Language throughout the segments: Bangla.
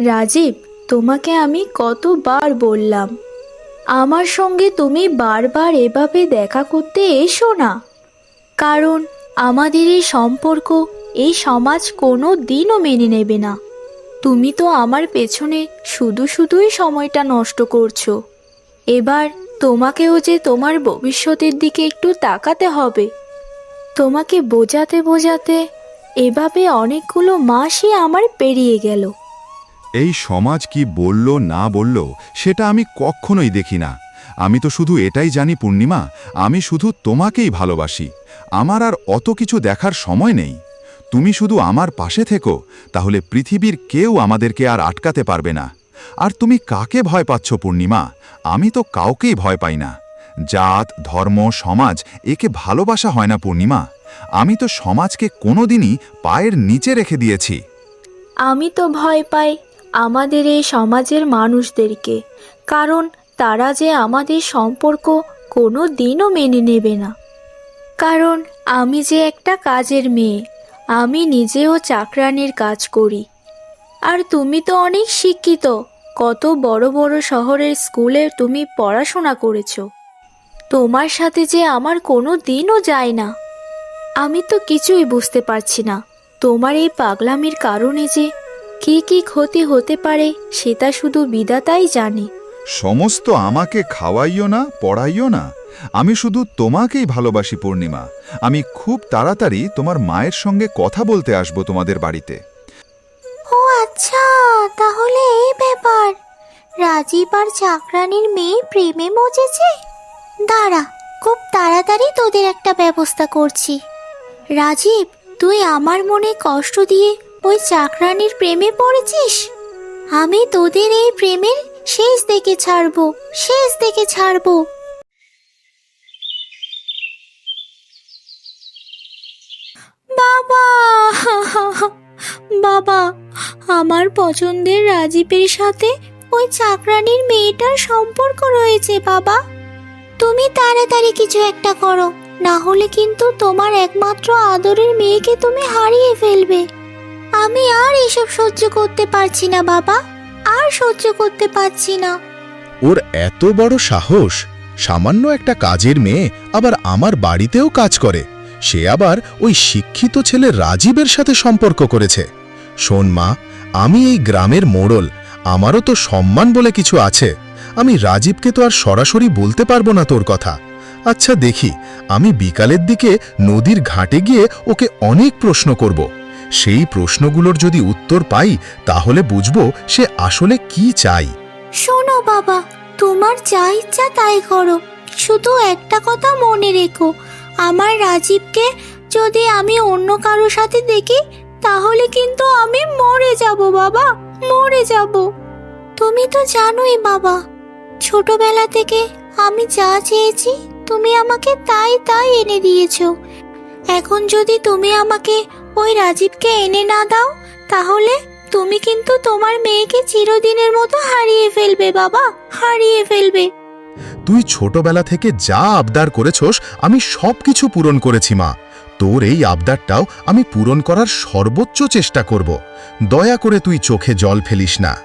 রাজীব, তোমাকে আমি কতবার বললাম। আমার সঙ্গে তুমি বারবার এভাবে দেখা করতে এসো না। কারণ আমাদের এই সম্পর্ক এই সমাজ কোনো দিনও মেনে নেবে না। তুমি তো আমার পেছনে শুধু শুধুই সময়টা নষ্ট করছ। এবার তোমাকেও যে তোমার ভবিষ্যতের দিকে একটু তাকাতে হবে। তোমাকে বোঝাতে বোঝাতে এভাবে অনেকগুলো মাসই আমার পেরিয়ে গেল। এই সমাজ কি বলল, না বলল, সেটা আমি কখনোই দেখি না। আমি তো শুধু এটাই জানি, পূর্ণিমা, আমি শুধু তোমাকেই ভালোবাসি। আমার আর অত কিছু দেখার সময় নেই। তুমি শুধু আমার পাশে থেকো, তাহলে পৃথিবীর কেউ আমাদেরকে আর আটকাতে পারবে না। আর তুমি কাকে ভয় পাচ্ছ, পূর্ণিমা? আমি তো কাউকেই ভয় পাই না। জাত, ধর্ম, সমাজ, একে ভালোবাসা হয় না, পূর্ণিমা। আমি তো সমাজকে কোনোদিনই পায়ের নিচে রেখে দিয়েছি। আমি তো ভয় পাই আমাদের এই সমাজের মানুষদেরকে, কারণ তারা যে আমাদের সম্পর্ক কোনো দিনও মেনে নেবে না। কারণ আমি যে একটা কাজের মেয়ে, আমি নিজেও চাকরানির কাজ করি। আর তুমি তো অনেক শিক্ষিত, কত বড় বড় শহরের স্কুলে তুমি পড়াশোনা করেছ। তোমার সাথে যে আমার কোনো দিনও যায় না। আমি তো কিছুই বুঝতে পারছি না, তোমার এই পাগলামির কারণে যে কি কি ক্ষতি হতে পারে সেটা শুধু বিধাতাই জানে। সমস্ত আমাকে খাওয়াইও না পড়াইও না। আমি শুধু তোমাকেই ভালোবাসি পূর্ণিমা। আমি খুব তাড়াতাড়ি তোমার মায়ের সঙ্গে কথা বলতে আসব তোমাদের বাড়িতে। ও আচ্ছা তাহলে এই ব্যাপার। রাজীব আর চাকরানির মেয়ে প্রেমে মজেছে? দাঁড়া খুব তাড়াতাড়ি তোদের একটা ব্যবস্থা করছি। রাজীব তুই আমার মনে কষ্ট দিয়ে ওই চাকরানির প্রেমে পড়েছিস? আমি তোদের এই প্রেমের শেষ দেখে ছাড়বো, শেষ দেখে ছাড়বো। বাবা! বাবা, আমার পছন্দের রাজীবের সাথে ওই চাকরানির মেয়েটার সম্পর্ক রয়েছে, বাবা। তুমি তাড়াতাড়ি কিছু একটা করো, না হলে কিন্তু তোমার একমাত্র আদরের মেয়েকে তুমি হারিয়ে ফেলবে। আমি আর এসব সহ্য করতে পারছি না, বাবা। আর সহ্য করতে পারছি না। ওর এত বড় সাহস। সামান্য একটা কাজের মেয়ে আবার আমার বাড়িতেও কাজ করে। সে আবার ওই শিক্ষিত ছেলে রাজীবের সাথে সম্পর্ক করেছে। শোন মা, আমি এই গ্রামের মোড়ল। আমারও তো সম্মান বলে কিছু আছে। আমি রাজীবকে তো আর সরাসরি বলতে পারব না তোর কথা। আচ্ছা দেখি, আমি বিকালের দিকে নদীর ঘাটে গিয়ে ওকে অনেক প্রশ্ন করব। সেই প্রশ্নগুলোর যদি উত্তর পাই, তাহলে বুঝব সে আসলে কি চাই। শোনো বাবা, তোমার যা ইচ্ছা তাই করো। শুধু একটা কথা মনে রেখো, আমার রাজীবকে যদি আমি অন্য কারও সাথে দেখি, তাহলে কিন্তু আমি মরে যাব বাবা, মরে যাব। তুমি তো জানোই বাবা, ছোটবেলা থেকে আমি যা চেয়েছি, তুমি আমাকে তাই তাই এনে দিয়েছ। এখন যদি তুমি আমাকে ওই রাজীবকে এনে না দাও, তাহলে তুমি কিন্তু তোমার মেয়েকে চিরদিনের মতো হারিয়ে ফেলবে, বাবা, হারিয়ে ফেলবে। তুই ছোটবেলা থেকে যা আবদার করেছস, আমি সবকিছু পূরণ করেছি, মা। তোর এই আবদারটাও আমি পূরণ করার সর্বোচ্চ চেষ্টা করব। দয়া করে তুই চোখে জল ফেলিস না।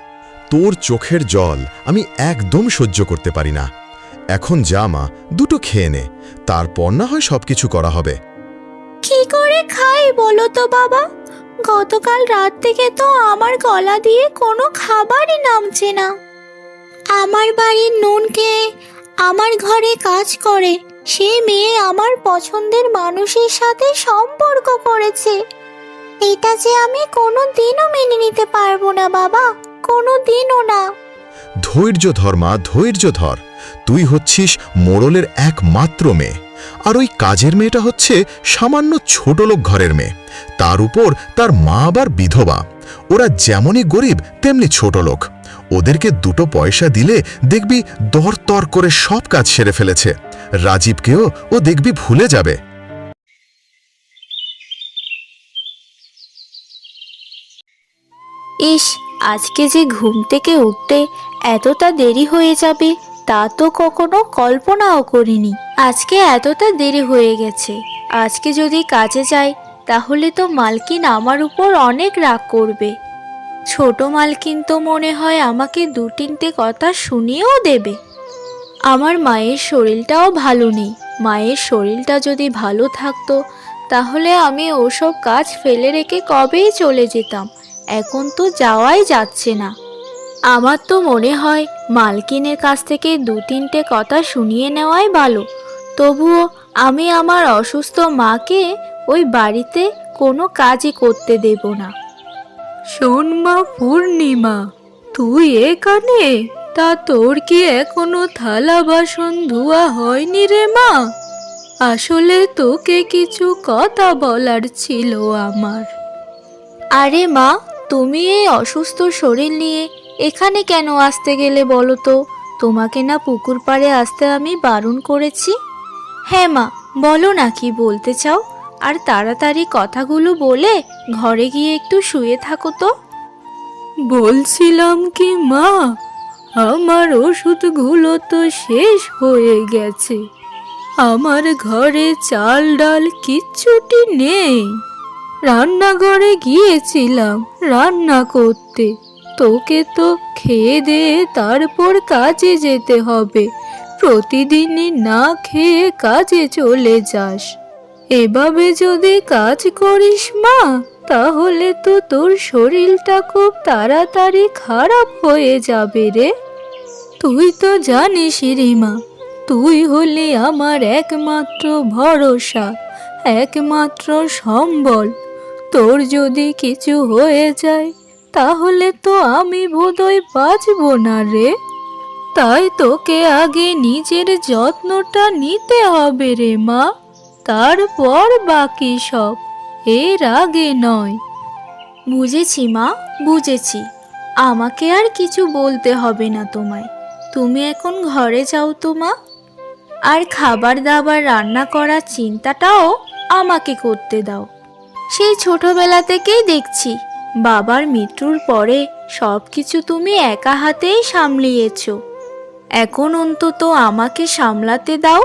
তোর চোখের জল আমি একদম সহ্য করতে পারি না। এখন যা, মা, দুটো খেয়ে নে। তারপর না হয় সবকিছু করা হবে। কি করে খাই বলো তো বাবা? গতকাল রাত থেকে তো আমার গলা দিয়ে কোনো খাবারই নামছে না। আমার বাড়ির নুনকে আমার ঘরে কাজ করে, সে মেয়ে আমার পছন্দের মানুষের সাথে সম্পর্ক করেছে। এটা যে আমি কোনো দিনও মেনে নিতে পারব না বাবা কোনো দিনও না। ধৈর্য ধর মা, ধৈর্য ধর। তুই হচ্ছিস মোড়লের একমাত্র মেয়ে। আর ওই কাজের মেয়েটা হচ্ছে সামান্য ছোটলোক ঘরের মেয়ে। তার উপর তার মা আবার বিধবা। ওরা যেমনই গরিব, তেমনি ছোট লোক। ওদেরকে দুটো পয়সা দিলে দেখবি দর তর করে সব কাজ সেরে ফেলেছে। রাজীবকেও ও দেখবি ভুলে যাবে। ইস, আজকে যে ঘুম থেকে উঠতে এতটা দেরি হয়ে যাবে। তা তো কখনো কল্পনাও করিনি। আজকে এতটা দেরি হয়ে গেছে। আজকে যদি কাজে যাই, তাহলে তো মালকিন আমার উপর অনেক রাগ করবে। ছোট মালকিন তো মনে হয় আমাকে দু তিনটে কথা শুনিয়েও দেবে। আমার মায়ের শরীরটাও ভালো নেই। মায়ের শরীরটা যদি ভালো থাকতো, তাহলে আমি ওসব কাজ ফেলে রেখে কবেই চলে যেতাম। এখন তো যাওয়াই যাচ্ছে না। আমার তো মনে হয় মালকিনের কাছ থেকে দু তিনটে কথা শুনিয়ে নেওয়াই ভালো। তবুও আমি আমার অসুস্থ মাকে ওই বাড়িতে কোনো কাজই করতে দেব না। শোন মা পূর্ণিমা তুই এখানে? তা তোর কি এখনও থালা বাসন ধোয়া হয়নি রে মা? আসলে তোকে কিছু কথা বলার ছিল আমার। আরে মা তুমি এই অসুস্থ শরীর নিয়ে এখানে কেন আসতে গেলে বলো তো? তোমাকে না পুকুর পাড়ে আসতে আমি বারণ করেছি। হ্যাঁ মা, বলো না কি বলতে চাও? আর তাড়াতাড়ি কথাগুলো বলে ঘরে গিয়ে একটু শুয়ে থাকো তো। বলছিলাম কি মা, আমার ওষুধগুলো তো শেষ হয়ে গেছে। আমার ঘরে চাল ডাল কিচ্ছুটি নেই। রান্নাঘরে গিয়েছিলাম রান্না করতে। তোকে তো খেয়ে দিয়ে তারপর কাজে যেতে হবে। প্রতিদিনই না খেয়ে কাজে চলে যাস। এভাবে যদি কাজ করিস মা, তাহলে তো তোর শরীরটা খুব তাড়াতাড়ি খারাপ হয়ে যাবে রে। তুই তো জানিস রিমা, তুই হলি আমার একমাত্র ভরসা, একমাত্র সম্বল। তোর যদি কিছু হয়ে যায় তাহলে তো আমি বোধহয় বাঁচব না রে। তাই তোকে আগে নিজের যত্নটা নিতে হবে রে মা। তারপর বাকি সব এর আগে নয়। বুঝেছি মা, বুঝেছি। আমাকে আর কিছু বলতে হবে না তোমায়। তুমি এখন ঘরে যাও তো মা। আর খাবার দাবার রান্না করার চিন্তাটাও আমাকে করতে দাও। সেই ছোটবেলা থেকেই দেখছি বাবার মৃত্যুর পরে সব কিছু তুমি একা হাতেই সামলিয়েছ। এখন অন্তত আমাকে সামলাতে দাও।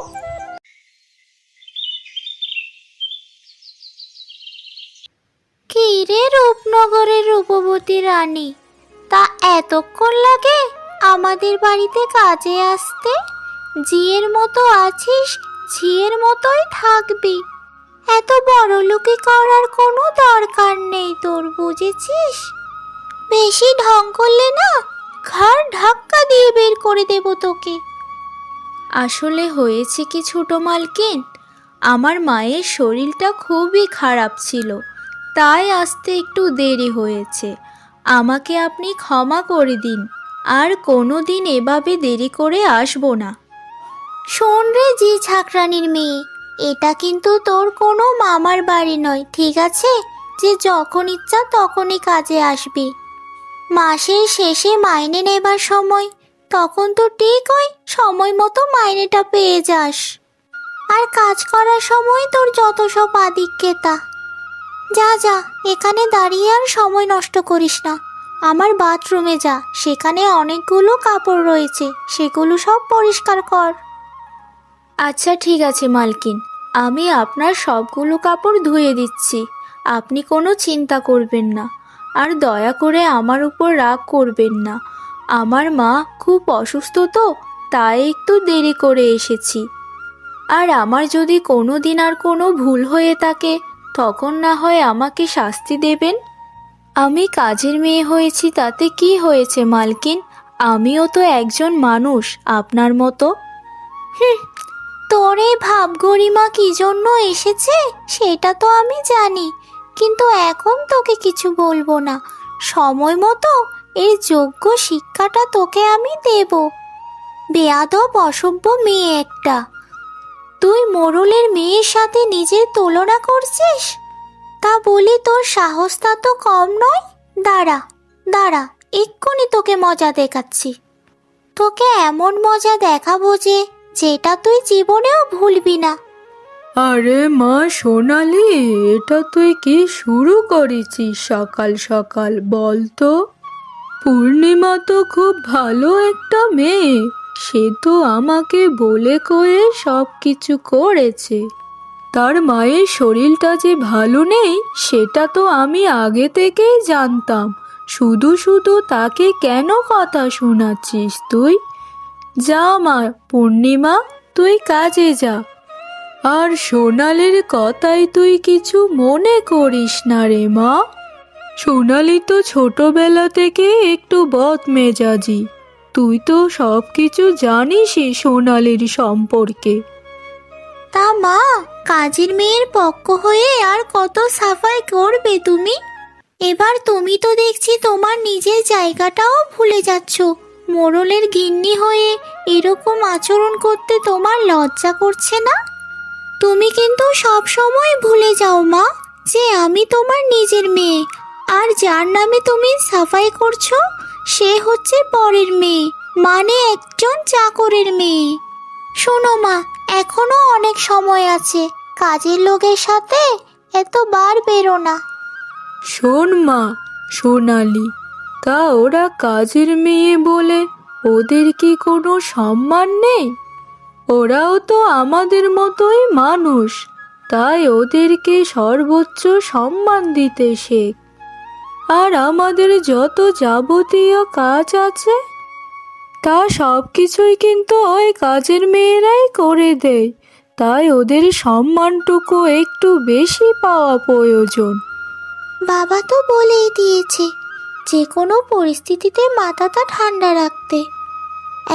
কি রে রূপনগরের রূপবতী রানী? তা এতক্ষণ লাগে আমাদের বাড়িতে কাজে আসতে? জিয়ের মতো আছিস, ঝিয়ের মতোই থাকবি। এত বড় লোকে করার কোনো দরকার নেই তোর, বুঝেছিস? বেশি ঢং করলে না ঘাড় ধাক্কা দিয়ে বের করে দেব তোকে। আসলে হয়েছে কি ছোট মালকিন? আমার মায়ের শরীরটা খুবই খারাপ ছিল, তাই আসতে একটু দেরি হয়েছে। আমাকে আপনি ক্ষমা করে দিন, আর কোনো দিন এভাবে দেরি করে আসব না। শোন রে জি ছাকরানির মেয়ে এটা কিন্তু তোর কোনো মামার বাড়ি নয়, ঠিক আছে? যে যখন ইচ্ছা তখনই কাজে আসবি। মাসের শেষে মাইনে নেবার সময়, তখন তো ঠিক ওই সময় মতো মাইনেটা পেয়ে যাস। আর কাজ করার সময় তোর যত সব আদিক্যতা যা যা, এখানে দাঁড়িয়ে আর সময় নষ্ট করিস না। আমার বাথরুমে যা, সেখানে অনেকগুলো কাপড় রয়েছে, সেগুলো সব পরিষ্কার কর। আচ্ছা ঠিক আছে, মালকিন। আমি আপনার সবগুলো কাপড় ধুয়ে দিচ্ছি। আপনি কোনো চিন্তা করবেন না। আর দয়া করে আমার উপর রাগ করবেন না। আমার মা খুব অসুস্থ তো, তাই একটু দেরি করে এসেছি। আর আমার যদি কোনো দিন আর কোনো ভুল হয়ে থাকে, তখন না হয় আমাকে শাস্তি দেবেন। আমি কাজের মেয়ে হয়েছি, তাতে কি হয়েছে মালকিন? আমিও তো একজন মানুষ, আপনার মতো। তোর ভাব গরিমা কি জন্য এসেছে সেটা তো আমি জানি, কিন্তু এখন তোকে কিছু বলব না। সময় মতো এই যোগ্য শিক্ষাটা তোকে আমি দেব। বেয়াদব, অসভ্য মেয়ে একটা। তুই মোরলের মেয়ের সাথে নিজের তুলনা করছিস? তা বলি তোর সাহসটা তো কম নয়? দাঁড়া দাঁড়া, এক্ষুনি তোকে মজা দেখাচ্ছি। তোকে এমন মজা দেখাবো যে যেটা তুই জীবনেও ভুলবি না। আরে মা সোনালি, এটা তুই কি শুরু করেছিস সকাল সকাল বল তো? পূর্ণিমা তো খুব ভালো একটা মেয়ে, সে তো আমাকে বলে কয়ে সব কিছু করেছে। তার মায়ের শরীরটা যে ভালো নেই, সেটা তো আমি আগে থেকেই জানতাম। শুধু শুধু তাকে কেন কথা শোনাচ্ছিস তুই? যা মা পূর্ণিমা, তুই কাজে যা। আর সোনালির কথাই তুই কিছু মনে করিস না রে মা। সোনালি তো ছোটবেলা থেকে একটু বদ মেজাজি তুই তো সব কিছু জানিসই সোনালির সম্পর্কে। তা মা, কাজের মেয়ের পক্ষ হয়ে আর কত সাফাই করবে তুমি? এবার তুমি তো দেখছি তোমার নিজের জায়গাটাও ভুলে যাচ্ছ। মোড়লের গিন্নি হয়ে এরকম আচরণ করতে তোমার লজ্জা করছে না? তুমি কিন্তু সব সময় ভুলে যাও মা যে আমি তোমার নিজের মেয়ে। আর যার নামে তুমি সাফাই করছ, সে হচ্ছে পরের মেয়ে মানে একজন চাকরের মেয়ে। শোনো মা, এখনও অনেক সময় আছে, কাজের লোকের সাথে এত বার বেরো না। শোন মা, সোনালি তা ওরা কাজের মেয়ে বলে ওদের কি কোনো সম্মান নেই? ওরাও তো আমাদের মতোই মানুষ, তাই ওদেরকে সর্বোচ্চ সম্মান দিতে শেখ আর আমাদের যত যাবতীয় কাজ আছে, তা সব কিছুই কিন্তু ওই কাজের মেয়েরাই করে দেয়, তাই ওদের সম্মানটুকু একটু বেশি পাওয়া প্রয়োজন। বাবা তো বলেই দিয়েছে যে কোনো পরিস্থিতিতে মাথাটা ঠান্ডা রাখতে।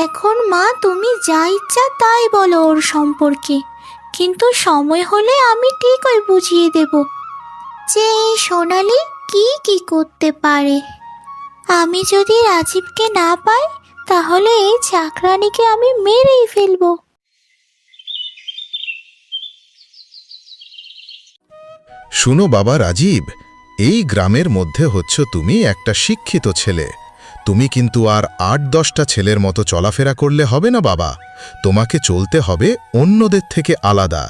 এখন মা, তুমি যা ইচ্ছা তাই বলো ওর সম্পর্কে। কিন্তু সময় হলে আমি ঠিকই বুঝিয়ে দেব যে এই সোনালি কি কি করতে পারে। আমি যদি রাজীবকে না পাই, তাহলে এই চাকরানিকে আমি মেরেই ফেলব। শুনো বাবা রাজীব এই গ্রামের মধ্যে হচ্ছ তুমি একটা শিক্ষিত ছেলে। তুমি কিন্তু আর আট দশটা ছেলের মতো চলাফেরা করলে হবে না বাবা। তোমাকে চলতে হবে অন্যদের থেকে আলাদা।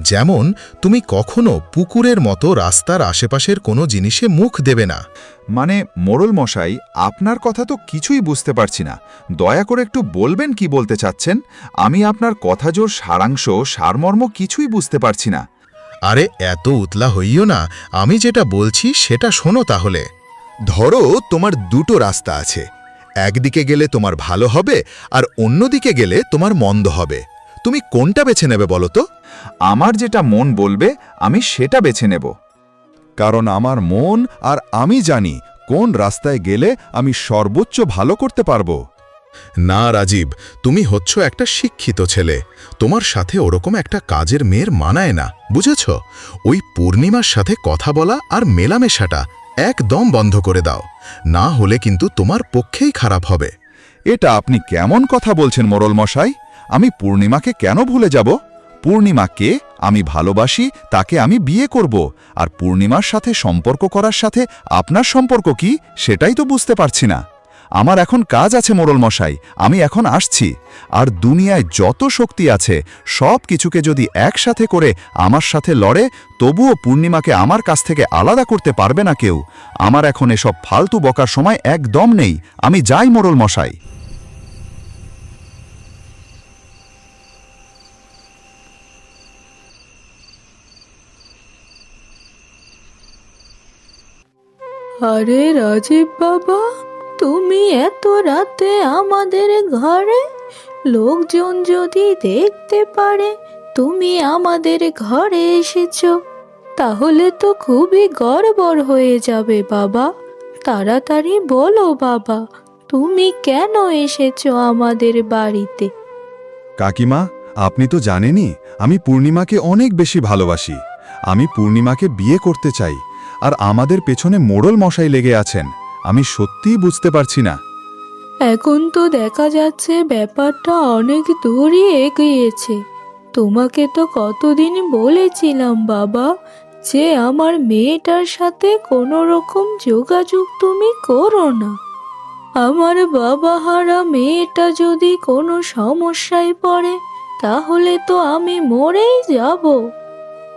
যেমন, তুমি কখনো পুকুরের মতো রাস্তার আশেপাশের কোনো জিনিসে মুখ দেবে না। মানে মোড়ল মশাই, আপনার কথা তো কিছুই বুঝতে পারছি না। দয়া করে একটু বলবেন কি বলতে চাচ্ছেন? আমি আপনার কথা জোর, সারাংশ, সারমর্ম কিছুই বুঝতে পারছি না। আরে, এত উতলা হইও না। আমি যেটা বলছি, সেটা শোনো তাহলে। ধরো, তোমার দুটো রাস্তা আছে। একদিকে গেলে তোমার ভালো হবে, আর অন্যদিকে গেলে তোমার মন্দ হবে। তুমি কোনটা বেছে নেবে বলো তো? আমার যেটা মন বলবে, আমি সেটা বেছে নেব। কারণ আমার মন আর আমি জানি কোন রাস্তায় গেলে আমি সর্বোচ্চ ভালো করতে পারব। না রাজীব, তুমি হচ্ছ একটা শিক্ষিত ছেলে। তোমার সাথে ওরকম একটা কাজের মেয়ের মানায় না, বুঝেছ? ওই পূর্ণিমার সাথে কথা বলা আর মেলামেশাটা একদম বন্ধ করে দাও। না হলে কিন্তু তোমার পক্ষেই খারাপ হবে। এটা আপনি কেমন কথা বলছেন মোড়ল মশাই? আমি পূর্ণিমাকে কেন ভুলে যাব? পূর্ণিমাকে আমি ভালোবাসি, তাকে আমি বিয়ে করব। আর পূর্ণিমার সাথে সম্পর্ক করার সাথে আপনার সম্পর্ক কি? সেটাই তো বুঝতে পারছি না। আমার এখন কাজ আছে মোড়ল মশাই, আমি এখন আসছি। আর দুনিয়ায় যত শক্তি আছে, সব কিছুকে যদি একসাথে করে আমার সাথে লড়ে, তবুও পূর্ণিমাকে আমার কাছ থেকে আলাদা করতে পারবে না কেউ। আমার এখন এসব ফালতু বকার সময় একদম নেই, আমি যাই মোড়ল মশাই। আরে রাজীব বাবা তুমি এত রাতে আমাদের ঘরে? লোকজন যদি দেখতে পারে, তুমি আমাদের ঘরে এসেছ। তাহলে তো খুবই গড়বড় হয়ে যাবে বাবা। তাড়াতাড়ি বলো বাবা, তুমি কেন এসেছ আমাদের বাড়িতে? কাকিমা, আপনি তো জানেনই, আমি পূর্ণিমাকে অনেক বেশি ভালোবাসি। আমি পূর্ণিমাকে বিয়ে করতে চাই, আর আমাদের পেছনে মোড়ল মশাই লেগে আছেন। আমি সত্যিই বুঝতে পারছি না। এখন তো দেখা যাচ্ছে ব্যাপারটা অনেক দূরই এগিয়েছে। তোমাকে তো কতদিন বলেছিলাম, বাবা, যে আমার মেয়েটার সাথে কোনো রকম যোগাযোগ তুমি করো না। আমার বাবা হারা মেয়েটা যদি কোনো সমস্যায় পড়ে, তাহলে তো আমি মরেই যাব।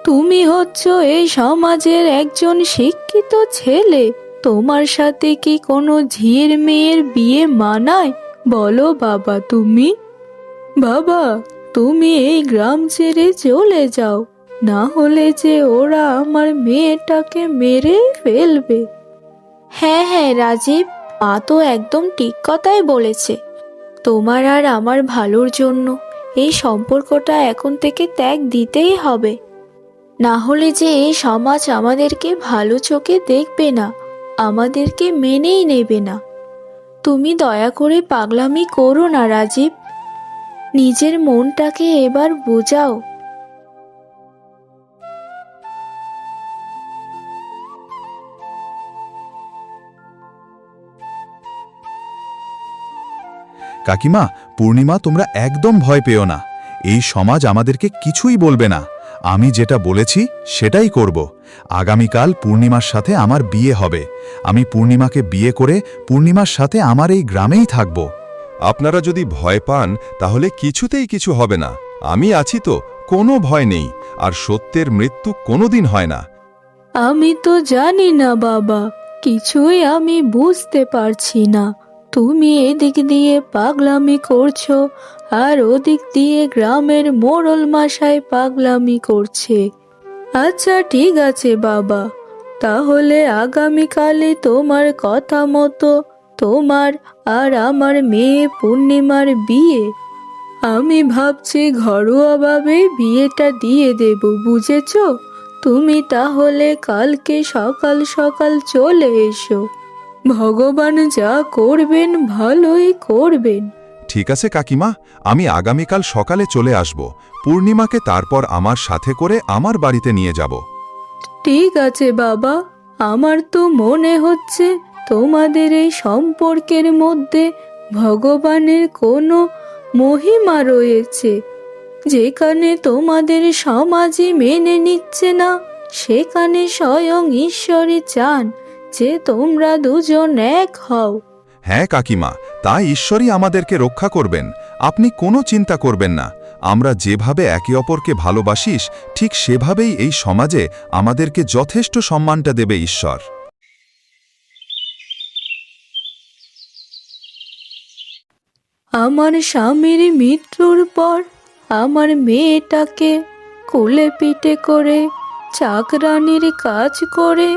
তুমি হচ্ছ এই সমাজের একজন শিক্ষিত ছেলে। তোমার সাথে কি কোনো ঝির মেয়ের বিয়ে মানায়? বলো বাবা তুমি। বাবা, তুমি এই গ্রাম ছেড়ে চলে যাও। না হলে যে ওরা আমার মেয়েটাকে মেরে ফেলবে। হ্যাঁ হ্যাঁ রাজীব, মা তো একদম ঠিক কথাই বলেছে। তোমার আর আমার ভালোর জন্য এই সম্পর্কটা এখন থেকে ত্যাগ দিতেই হবে। না হলে যে এই সমাজ আমাদেরকে ভালো চোখে দেখবে না। আমাদেরকে মেনেই নেবে না। তুমি দয়া করে পাগলামি করো না, রাজীব। নিজের মনটাকে এবার বোঝাও। কাকিমা, পূর্ণিমা, তোমরা একদম ভয় পেও না। এই সমাজ আমাদেরকে কিছুই বলবে না। আমি যেটা বলেছি সেটাই করব। আগামীকাল পূর্ণিমার সাথে আমার বিয়ে হবে। আমি পূর্ণিমাকে বিয়ে করে পূর্ণিমার সাথে আমার এই গ্রামেই থাকব। আপনারা যদি ভয় পান তাহলে কিছুতেই কিছু হবে না। আমি আছি তো কোনো ভয় নেই। আর সত্যের মৃত্যু কোনোদিন হয় না। আমি তো জানি না বাবা কিছুই আমি বুঝতে পারছি না। তুমি এদিক দিয়ে পাগলামি করছ আর ওদিক দিয়ে গ্রামের মোড়ল মাসায় পাগলামি করছে। আচ্ছা ঠিক আছে বাবা, তাহলে আগামীকালে তোমার কথা মতো তোমার আর আমার মেয়ে পূর্ণিমার বিয়ে। আমি ভাবছি ঘরোয়াভাবে বিয়েটা দিয়ে দেব, বুঝেছ? তুমি তাহলে কালকে সকাল সকাল চলে এসো। ভগবান যা করবেন, ভালোই করবেন। ঠিক আছে, কাকিমা? আমি আগামীকাল সকালে চলে আসব। পূর্ণিমাকে তারপর আমার সাথে করে আমার বাড়িতে নিয়ে যাব। ঠিক আছে, বাবা। আমার তো মনে হচ্ছে তোমাদের এই সম্পর্কের মধ্যে ভগবানের কোনো মহিমা রয়েছে, যেখানে তোমাদের সমাজে মেনে নিচ্ছে না। সেখানে স্বয়ং ঈশ্বরই চান যে তোমরা দুজন এক হও। হ্যাঁ কাকিমা, তাই ঈশ্বরই আমাদেরকে রক্ষা করবেন। আপনি কোনো চিন্তা করবেন না। আমরা যেভাবে একে অপরকে ভালোবাসিস, ঠিক সেভাবেই এই সমাজে আমাদেরকে যথেষ্ট সম্মানটা দেবে ঈশ্বর। আমার স্বামীর মৃত্যুর পর আমার মেয়েটাকে কোলে পিঠে করে চাকরানির কাজ করে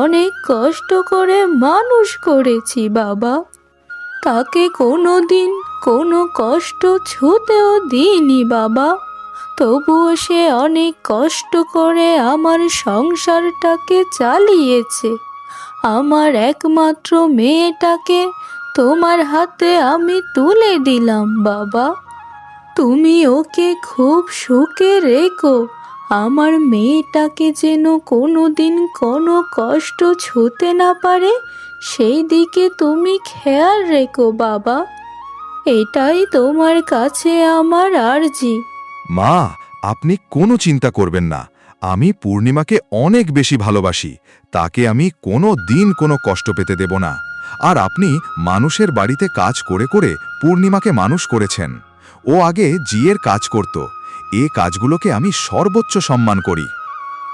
অনেক কষ্ট করে মানুষ করেছি, বাবা। তাকে কোনো দিন কোনো কষ্ট ছুতেও দিইনি, বাবা। তবুও সে অনেক কষ্ট করে আমার সংসারটাকে চালিয়েছে। আমার একমাত্র মেয়েটাকে তোমার হাতে আমি তুলে দিলাম, বাবা। তুমি ওকে খুব সুখে রেখো। আমার মেয়েটাকে যেন কোনো দিন কোনো কষ্ট ছুতে না পারে, সেই দিকে তুমি খেয়াল রেখো বাবা। এটাই তোমার কাছে আমার আরজি। মা, আপনি কোনো চিন্তা করবেন না। আমি পূর্ণিমাকে অনেক বেশি ভালোবাসি। তাকে আমি কোনো দিন কোনো কষ্ট পেতে দেব না। আর আপনি মানুষের বাড়িতে কাজ করে করে পূর্ণিমাকে মানুষ করেছেন। ও আগে জিয়ের কাজ করত। এ কাজগুলোকে আমি সর্বোচ্চ সম্মান করি।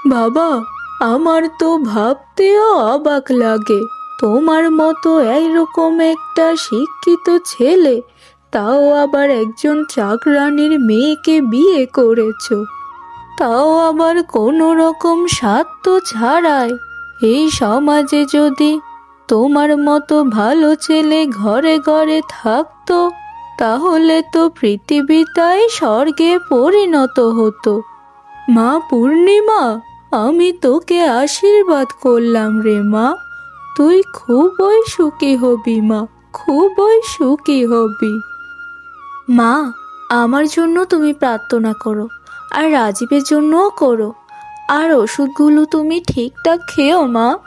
বাবা, আমার তো ভাবতেও অবাক লাগে। তোমার মতো এইরকম একটা শিক্ষিত ছেলে, তাও আবার একজন চাকরানির মেয়েকে বিয়ে করেছ। তাও আবার কোনো রকম স্বার্থ ছাড়াই। এই সমাজে যদি তোমার মতো ভালো ছেলে ঘরে ঘরে থাকতো তাহলে তো পৃথিবীটাই স্বর্গে পরিণত হতো। মা পূর্ণিমা, আমি তোকে আশীর্বাদ করলাম রে মা। তুই খুবই সুখী হবি মা, খুবই সুখী হবি। মা, আমার জন্য তুমি প্রার্থনা করো আর রাজীবের জন্যও করো। আর ওষুধগুলো তুমি ঠিকঠাক খেও মা।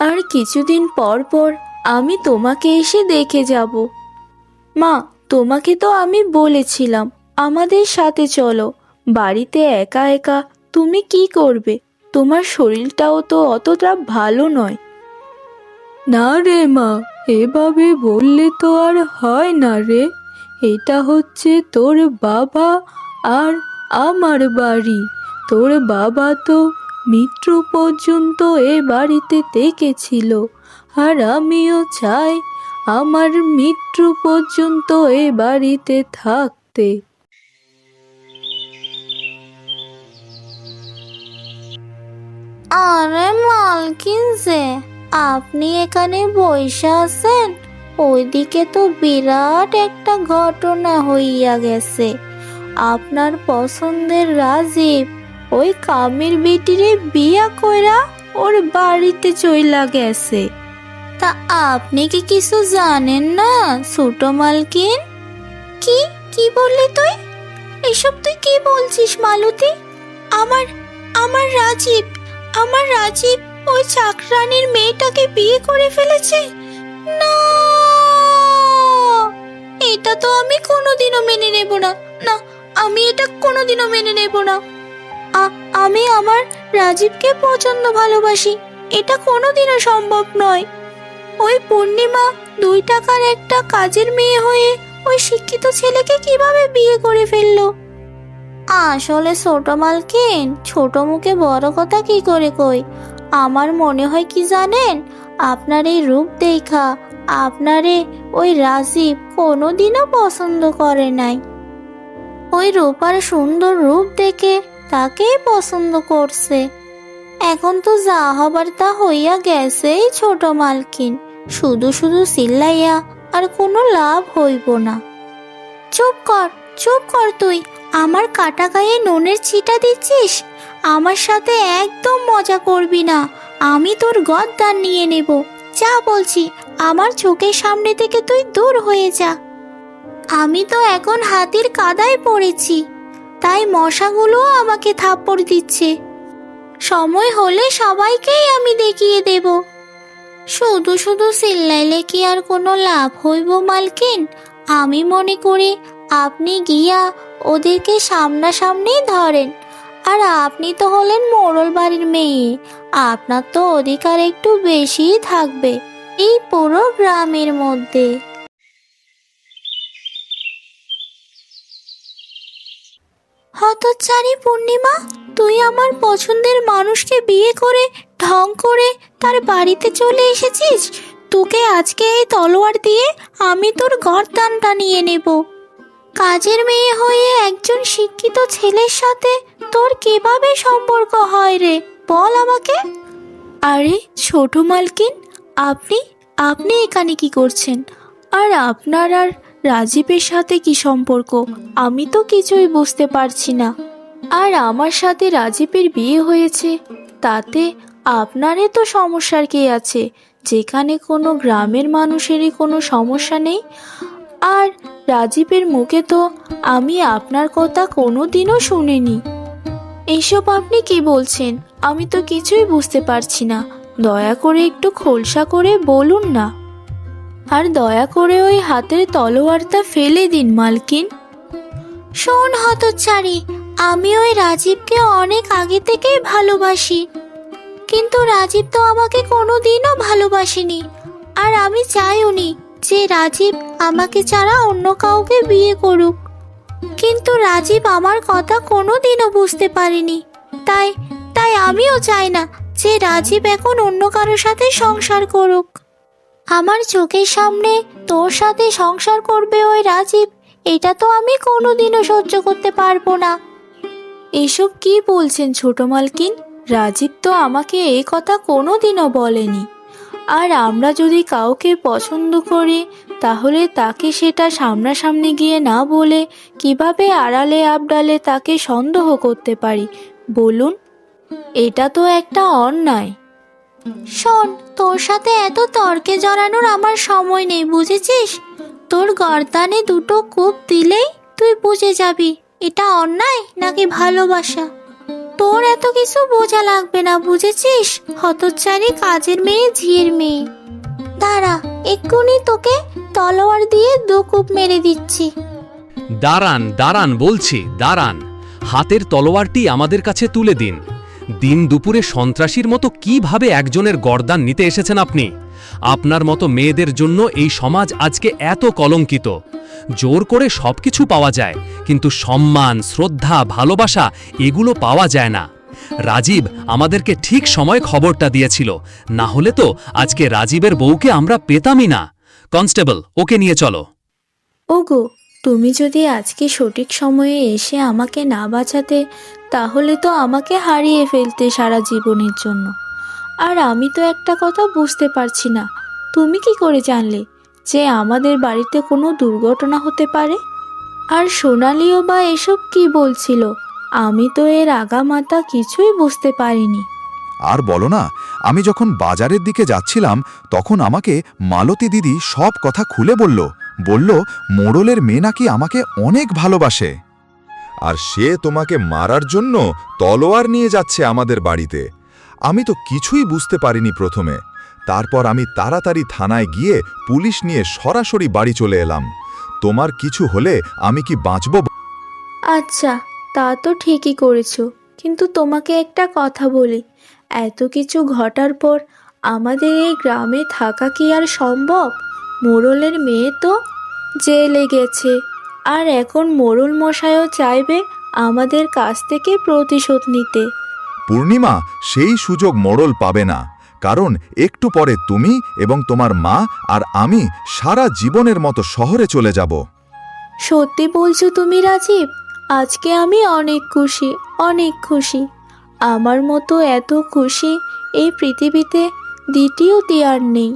আর কিছুদিন পর পর আমি তোমাকে এসে দেখে যাব। মা তোমাকে তো আমি বলেছিলাম, আমাদের সাথে চলো। বাড়িতে একা একা তুমি কি করবে? তোমার শরীরটাও তো অতটা ভালো নয়। না রে মা, এভাবে বললে তো আর হয় না রে। এটা হচ্ছে তোর বাবা আর আমার বাড়ি। তোর বাবা তো মৃত্যু পর্যন্ত এ বাড়িতে থেকেছিল। আর আমিও চাই আমার মৃত্যু পর্যন্ত এ বাড়িতে থাকতে। আরে মালকিন আপনি এখানে বসে আছেন? ওইদিকে তো বিরাট একটা ঘটনা হইয়া গেছে। আপনার পছন্দের রাজীব, ওই কামের বেটিরে বিয়া কইরা ওর বাড়িতে চইলা গেছে। তা আপনি কি কিছু জানেন না, ছোট মালকিন? কি? কি বললি তুই? এসব তুই কি বলছিস মালতী? আমার আমার রাজীব আমার রাজীব ওই চাকরানির মেয়েটাকে বিয়ে করে ফেলেছে? না! এটা তো আমি কোনোদিনও মেনে নেব না। না, আমি এটা কোনোদিনও মেনে নেব না। আমি আমার রাজীবকে প্রচণ্ড ভালোবাসি। এটা কোনোদিনও সম্ভব নয়। ওই পূর্ণিমা দুই টাকার একটা কাজের মেয়ে হয়ে ওই শিক্ষিত ছেলেকে কীভাবে বিয়ে করে ফেলল? আসলে ছোট মালকিন, ছোট মুখে বড় কথা কি করে কই? আমার মনে হয় কি জানেন? আপনার এই রূপ দেখা, আপনারে ওই রাজীব কোনোদিনও পছন্দ করে নাই। ওই রূপার সুন্দর রূপ দেখে তাকেই পছন্দ করছে। এখন তো যা হবার তা হইয়া গেছেই ছোট মালকিন। শুধু শুধু চিল্লাইয়া আর কোনো লাভ হইব না। চুপ কর চুপ কর তুই। আমার কাটা গায়ে নুনের ছিটা দিচ্ছিস? আমার সাথে একদম মজা করবি না। আমি তোর গদ্দান নিয়ে নেব। যা বলছি, আমার চোখের সামনে থেকে তুই দূর হয়ে যা। আমি তো এখন হাতির কাদায় পড়েছি। তাই মশাগুলো আমাকে থাপ্পড় দিচ্ছে। সময় হলে সবাইকেই আমি দেখিয়ে দেব। শুধু শুধু সিল্লাইলে কি আর কোনো লাভ হইব, মালকিন? আমি মনে করি আপনি গিয়া ওদেরকে সামনাসামনি ধরেন। আর আপনি তো হলেন মোড়ল বাড়ির মেয়ে। আপনার তো অধিকার একটু বেশিই থাকবে এই পুরো গ্রামের মধ্যে। হতচারী পূর্ণিমা তুই আমার পছন্দের মানুষকে বিয়ে করে, ঢং করে তার বাড়িতে চলে এসেছিস? তোকে আজকে এই তলোয়ার দিয়ে আমি তোর গরদানটা নিয়ে নেব। কাজের মেয়ে হয়ে একজন শিক্ষিত ছেলের সাথে তোর কীভাবে সম্পর্ক হয় রে? বল আমাকে। আরে, ছোট মালকিন, আপনি আপনি এখানে কি করছেন? আর আপনার আর রাজীবের সাথে কি সম্পর্ক? আমি তো কিছুই বুঝতে পারছি না। আর আমার সাথে রাজীবের বিয়ে হয়েছে, তাতে আপনারই তো সমস্যার কে আছে, যেখানে কোনো গ্রামের মানুষেরই কোনো সমস্যা নেই। আর রাজীবের মুখে তো আমি আপনার কথা কোনো দিনও শুনিনি। এইসব আপনি কি বলছেন? আমি তো কিছুই বুঝতে পারছি না। দয়া করে একটু খোলসা করে বলুন না। আর দয়া করে ওই হাতের তলোয়ারটা ফেলে দিন, মালকিন। শোন হতচারী আমি ওই রাজীবকে অনেক আগে থেকেই ভালোবাসি। কিন্তু রাজীব তো আমাকে কোনো দিনও ভালোবাসেনি। আর আমি চাইওনি যে রাজীব আমাকে ছাড়া অন্য কাউকে বিয়ে করুক। কিন্তু রাজীব আমার কথা কোনো দিনও বুঝতে পারেনি। তাই তাই আমিও চাই না যে রাজীব এখন অন্য কারোর সাথে সংসার করুক। আমার চোখের সামনে তোর সাথে সংসার করবে ওই রাজীব, এটা তো আমি কোনোদিনও সহ্য করতে পারব না। এসব কি বলছেন ছোট মালকিন? রাজীব তো আমাকে এই কথা কোনো দিনও বলেনি। আর আমরা যদি কাউকে পছন্দ করি, তাহলে তাকে সেটা সামনাসামনি গিয়ে না বলে কীভাবে আড়ালে আবডালে তাকে সন্দেহ করতে পারি? বলুন। এটা তো একটা অন্যায়। শোন, তোর সাথে এত তর্কে জড়ানোর আমার সময় নেই, বুঝেছিস? তোর গর্দানে দুটো কূপ দিলেই তুই বুঝে যাবি। এটা অন্যায় নাকি ভালোবাসা? তোর এত কিছু বোঝা লাগবে না, বুঝেছিস? হতচারী কাজের মেয়ে, ঝিয়ের মেয়ে। দাঁড়া, এক্ষুনি তোকে তলোয়ার দিয়ে দু কূপ মেরে দিচ্ছি। দাঁড়ান দাঁড়ান বলছি, দাঁড়ান। হাতের তলোয়ারটি আমাদের কাছে তুলে দিন। দিন দুপুরে সন্ত্রাসীর মতো কীভাবে একজনের গর্দান নিতে এসেছেন আপনি? আপনার মতো মেয়েদের জন্য এই সমাজ আজকে এত কলঙ্কিত। জোর করে সবকিছু পাওয়া যায়, কিন্তু সম্মান, শ্রদ্ধা, ভালোবাসা এগুলো পাওয়া যায় না। রাজীব আমাদেরকে ঠিক সময় খবরটা দিয়েছিল, না হলে তো আজকে রাজীবের বউকে আমরা পেতামই না। কনস্টেবল, ওকে নিয়ে চলো। ওগো, তুমি যদি আজকে সঠিক সময়ে এসে আমাকে না বাঁচাতে, তাহলে তো আমাকে হারিয়ে ফেলতে সারা জীবনের জন্য। আর আমি তো একটা কথা বুঝতে পারছি না। তুমি কি করে জানলে যে আমাদের বাড়িতে কোনো দুর্ঘটনা হতে পারে? আর সোনালিও বা এসব কি বলছিল? আমি তো এর আগামাতা কিছুই বুঝতে পারিনি। আর বলো না, আমি যখন বাজারের দিকে যাচ্ছিলাম, তখন আমাকে মালতী দিদি সব কথা খুলে বলল। বলল, মোড়লের মেয়ে নাকি আমাকে অনেক ভালোবাসে। আর সে তোমাকে মারার জন্য তলোয়ার নিয়ে যাচ্ছে আমাদের বাড়িতে। আমি তো কিছুই বুঝতে পারিনি প্রথমে। তারপর আমি তাড়াতাড়ি থানায় গিয়ে পুলিশ নিয়ে সরাসরি বাড়ি চলে এলাম। তোমার কিছু হলে আমি কি বাঁচব আচ্ছা তা তো ঠিকই করেছ, কিন্তু তোমাকে একটা কথা বলি। এত কিছু ঘটার পর আমাদের এই গ্রামে থাকা কি আর সম্ভব? মোড়লের মেয়ে তো জেলে গেছে, আর এখন মোড়ল মশাইও চাইবে আমাদের কাছ থেকে প্রতিশোধ নিতে। পূর্ণিমা সেই সুযোগ মোড়ল পাবে না। কারণ একটু পরে তুমি এবং তোমার মা আর আমি সারা জীবনের মতো শহরে চলে যাব। সত্যি বলছো তুমি রাজীব? আজকে আমি অনেক খুশি অনেক খুশি। আমার মতো এত খুশি এই পৃথিবীতে দ্বিতীয় আর নেই।